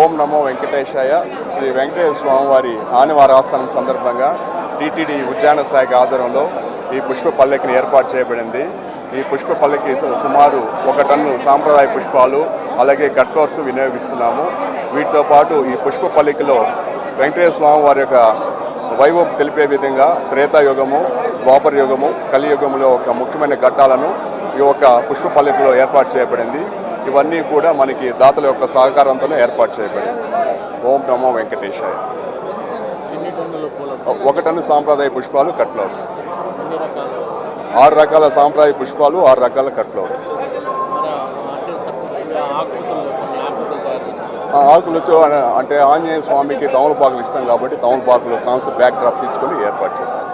ఓం నమో వెంకటేశ్వర స్వామివారి ఆనివార ఆస్థానం సందర్భంగా టీటీడీ ఉద్యాన శాఖ ఆధ్వర్యంలో ఈ పుష్ప పల్లకిని ఏర్పాటు చేయబడింది. ఈ పుష్ప పల్లకి సుమారు ఒక టన్ను సాంప్రదాయ పుష్పాలు అలాగే కట్వర్స్ వినియోగిస్తున్నాము. వీటితో పాటు ఈ పుష్ప పల్లకిలో వెంకటేశ్వర స్వామి వారి యొక్క వైభవం తెలిపే విధంగా త్రేతాయుగము ద్వాపర యుగము కలియుగములో ఒక ముఖ్యమైన ఘట్టాలను ఈ యొక్క పుష్ప పల్లకిలో ఏర్పాటు చేయబడింది. ఇవన్నీ కూడా మనకి దాతల యొక్క సహకారంతోనే ఏర్పాటు చేయబడింది ఓం నమో వెంకటేశాయ. ఒక టన్ను సాంప్రదాయ పుష్పాలు కట్ ఫ్లవర్స్ ఆరు రకాల సాంప్రదాయ పుష్పాలు ఆరు రకాల కట్ ఫ్లవర్స్ ఆ ఆకులు అంటే ఆంజనేయ స్వామికి తమలపాకులు ఇష్టం కాబట్టి తమలపాకులు కాన్సెప్ట్ బ్యాక్ డ్రాప్ తీసుకొని ఏర్పాటు చేస్తాం.